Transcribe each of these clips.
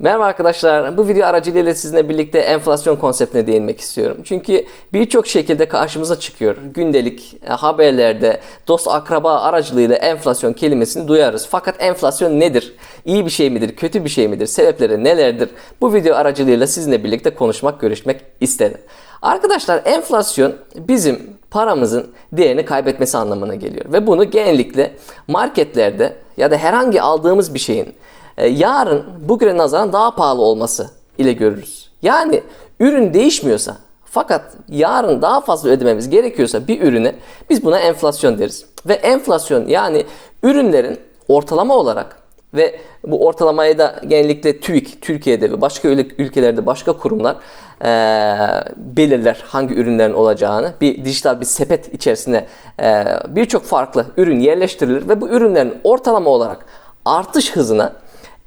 Merhaba arkadaşlar. Bu video aracılığıyla sizinle birlikte enflasyon konseptine değinmek istiyorum. Çünkü birçok şekilde karşımıza çıkıyor. Gündelik e, haberlerde dost akraba aracılığıyla enflasyon kelimesini duyarız. Fakat enflasyon nedir? İyi bir şey midir? Kötü bir şey midir? Sebepleri nelerdir? Bu video aracılığıyla sizinle birlikte konuşmak, görüşmek istedim. Arkadaşlar enflasyon bizim paramızın değerini kaybetmesi anlamına geliyor. Ve bunu genellikle marketlerde ya da herhangi aldığımız bir şeyin yarın bugüne nazaran daha pahalı olması ile görürüz. Yani ürün değişmiyorsa fakat yarın daha fazla ödememiz gerekiyorsa bir ürüne biz buna enflasyon deriz. Ve enflasyon yani ürünlerin ortalama olarak ve bu ortalamayı da genellikle TÜİK, Türkiye'de ve başka ülkelerde başka kurumlar e, belirler hangi ürünlerin olacağını. Bir dijital bir sepet içerisine e, birçok farklı ürün yerleştirilir ve bu ürünlerin ortalama olarak artış hızına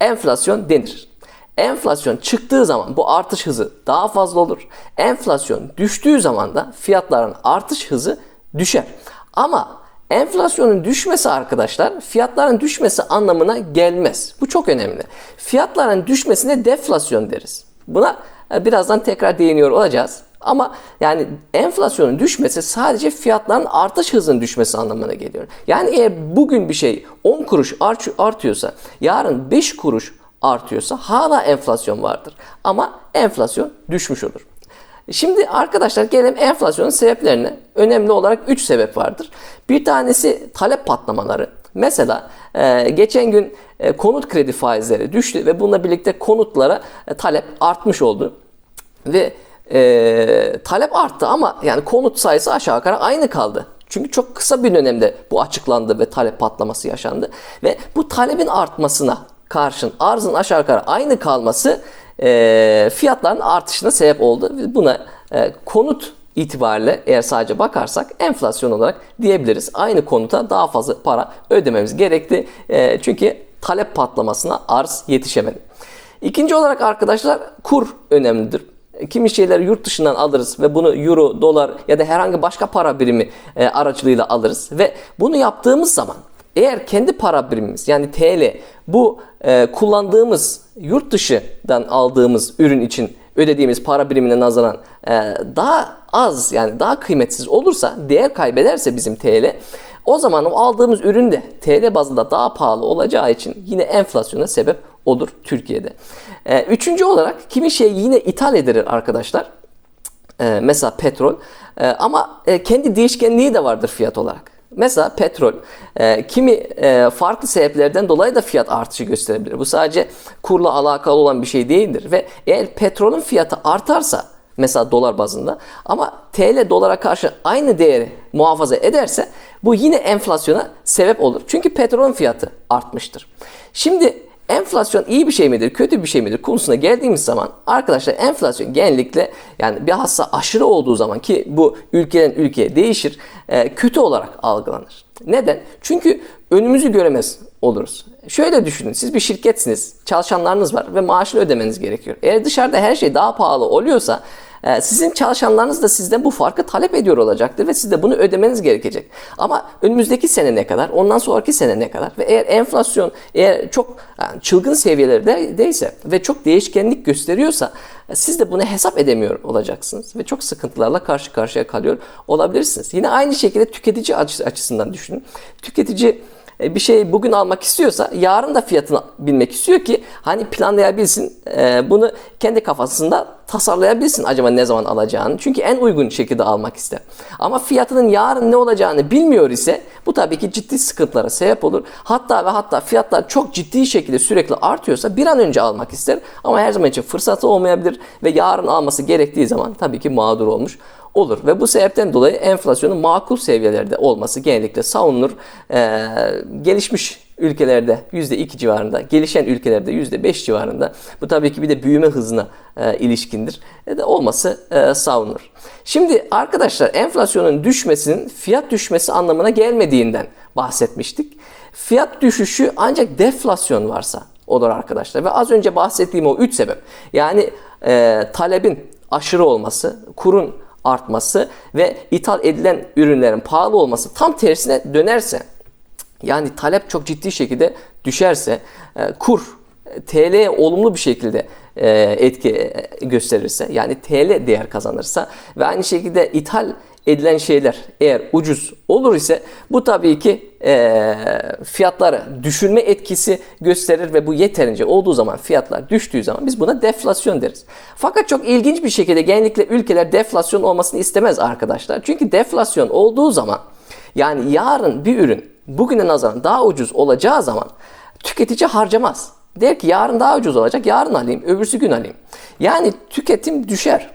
enflasyon denir. Enflasyon çıktığı zaman bu artış hızı daha fazla olur. Enflasyon düştüğü zaman da fiyatların artış hızı düşer. Ama enflasyonun düşmesi arkadaşlar fiyatların düşmesi anlamına gelmez. Bu çok önemli. Fiyatların düşmesine deflasyon deriz. Buna e, birazdan tekrar değiniyor olacağız. Ama yani enflasyonun düşmesi sadece fiyatların artış hızının düşmesi anlamına geliyor. Yani eğer bugün bir şey 10 kuruş artıyorsa yarın 5 kuruş artıyorsa hala enflasyon vardır. Ama enflasyon düşmüş olur. Şimdi arkadaşlar gelelim enflasyonun sebeplerine. Önemli olarak 3 sebep vardır. Bir tanesi talep patlamaları. Mesela e, geçen gün e, konut kredi faizleri düştü ve bununla birlikte konutlara e, talep artmış oldu. Ve e, talep arttı ama yani konut sayısı aşağı yukarı aynı kaldı. Çünkü çok kısa bir dönemde bu açıklandı ve talep patlaması yaşandı. Ve bu talebin artmasına karşın arzın aşağı yukarı aynı kalması e, fiyatların artışına sebep oldu. Buna e, konut itibariyle eğer sadece bakarsak enflasyon olarak diyebiliriz. Aynı konuta daha fazla para ödememiz gerekti. E, çünkü talep patlamasına arz yetişemedi. İkinci olarak arkadaşlar kur önemlidir. Kimi şeyleri yurt dışından alırız ve bunu euro, dolar ya da herhangi başka para birimi e, aracılığıyla alırız. Ve bunu yaptığımız zaman eğer kendi para birimimiz yani TL bu e, kullandığımız yurt dışından aldığımız ürün için ödediğimiz para birimine nazaran e, daha az yani daha kıymetsiz olursa değer kaybederse bizim TL o zaman o aldığımız ürün de TL bazında daha pahalı olacağı için yine enflasyona sebep olur Türkiye'de. E, üçüncü olarak kimi şey yine ithal edilir arkadaşlar. E, mesela petrol. E, ama e, kendi değişkenliği de vardır fiyat olarak. Mesela petrol e, kimi e, farklı sebeplerden dolayı da fiyat artışı gösterebilir. Bu sadece kurla alakalı olan bir şey değildir ve eğer petrolün fiyatı artarsa mesela dolar bazında ama TL dolara karşı aynı değeri muhafaza ederse bu yine enflasyona sebep olur. Çünkü petrolün fiyatı artmıştır. Şimdi enflasyon iyi bir şey midir, kötü bir şey midir konusuna geldiğimiz zaman arkadaşlar enflasyon genellikle yani bir hassa aşırı olduğu zaman ki bu ülkeden ülkeye değişir e, kötü olarak algılanır. Neden? Çünkü önümüzü göremez oluruz. Şöyle düşünün siz bir şirketsiniz, çalışanlarınız var ve maaşını ödemeniz gerekiyor. Eğer dışarıda her şey daha pahalı oluyorsa sizin çalışanlarınız da sizden bu farkı talep ediyor olacaktır ve siz de bunu ödemeniz gerekecek. Ama önümüzdeki sene ne kadar, ondan sonraki sene ne kadar ve eğer enflasyon eğer çok çılgın seviyelerdeyse ve çok değişkenlik gösteriyorsa siz de bunu hesap edemiyor olacaksınız ve çok sıkıntılarla karşı karşıya kalıyor olabilirsiniz. Yine aynı şekilde tüketici açısından düşünün. Tüketici e, bir şey bugün almak istiyorsa yarın da fiyatını bilmek istiyor ki hani planlayabilsin e, bunu kendi kafasında tasarlayabilsin acaba ne zaman alacağını. Çünkü en uygun şekilde almak ister. Ama fiyatının yarın ne olacağını bilmiyor ise bu tabii ki ciddi sıkıntılara sebep olur. Hatta ve hatta fiyatlar çok ciddi şekilde sürekli artıyorsa bir an önce almak ister. Ama her zaman için fırsatı olmayabilir ve yarın alması gerektiği zaman tabii ki mağdur olmuş olur. Ve bu sebepten dolayı enflasyonun makul seviyelerde olması genellikle savunulur. Ee, gelişmiş ülkelerde %2 civarında, gelişen ülkelerde %5 civarında. Bu tabii ki bir de büyüme hızına e, ilişkindir. E de olması e, savunur. Şimdi arkadaşlar enflasyonun düşmesinin fiyat düşmesi anlamına gelmediğinden bahsetmiştik. Fiyat düşüşü ancak deflasyon varsa olur arkadaşlar. Ve az önce bahsettiğim o üç sebep. Yani e, talebin aşırı olması, kurun artması ve ithal edilen ürünlerin pahalı olması tam tersine dönerse yani talep çok ciddi şekilde düşerse e, kur TL'ye olumlu bir şekilde e, etki e, gösterirse yani TL değer kazanırsa ve aynı şekilde ithal edilen şeyler eğer ucuz olur ise bu tabii ki e, fiyatları düşürme etkisi gösterir ve bu yeterince olduğu zaman fiyatlar düştüğü zaman biz buna deflasyon deriz. Fakat çok ilginç bir şekilde genellikle ülkeler deflasyon olmasını istemez arkadaşlar. Çünkü deflasyon olduğu zaman yani yarın bir ürün bugüne nazaran daha ucuz olacağı zaman tüketici harcamaz. Der ki yarın daha ucuz olacak, yarın alayım, öbürsü gün alayım. Yani tüketim düşer.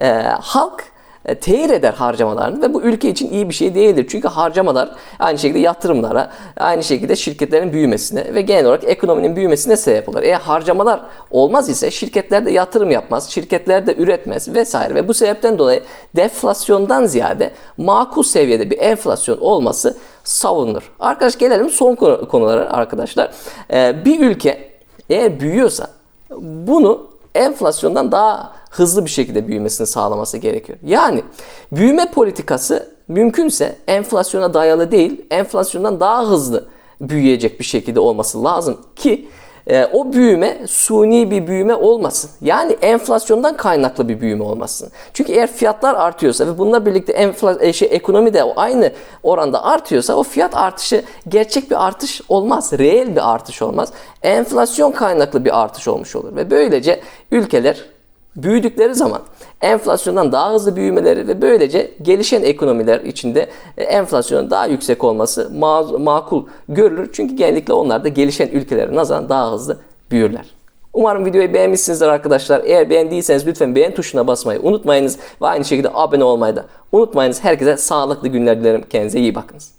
Ee, halk e, tehir eder harcamalarını ve bu ülke için iyi bir şey değildir. Çünkü harcamalar aynı şekilde yatırımlara, aynı şekilde şirketlerin büyümesine ve genel olarak ekonominin büyümesine sebep olur. Eğer harcamalar olmaz ise şirketler de yatırım yapmaz, şirketler de üretmez vesaire ve bu sebepten dolayı deflasyondan ziyade makul seviyede bir enflasyon olması savunulur. Arkadaş gelelim son konu- konulara arkadaşlar. Ee, bir ülke eğer büyüyorsa bunu enflasyondan daha hızlı bir şekilde büyümesini sağlaması gerekiyor. Yani büyüme politikası mümkünse enflasyona dayalı değil, enflasyondan daha hızlı büyüyecek bir şekilde olması lazım ki e, o büyüme suni bir büyüme olmasın. Yani enflasyondan kaynaklı bir büyüme olmasın. Çünkü eğer fiyatlar artıyorsa ve bununla birlikte enfla, e, şey, ekonomi de aynı oranda artıyorsa o fiyat artışı gerçek bir artış olmaz. Reel bir artış olmaz. Enflasyon kaynaklı bir artış olmuş olur. Ve böylece ülkeler büyüdükleri zaman enflasyondan daha hızlı büyümeleri ve böylece gelişen ekonomiler içinde e, enflasyonun daha yüksek olması ma- makul görülür. Çünkü genellikle onlar da gelişen ülkelere nazaran daha hızlı büyürler. Umarım videoyu beğenmişsinizdir arkadaşlar. Eğer beğendiyseniz lütfen beğen tuşuna basmayı unutmayınız ve aynı şekilde abone olmayı da unutmayınız. Herkese sağlıklı günler dilerim. Kendinize iyi bakınız.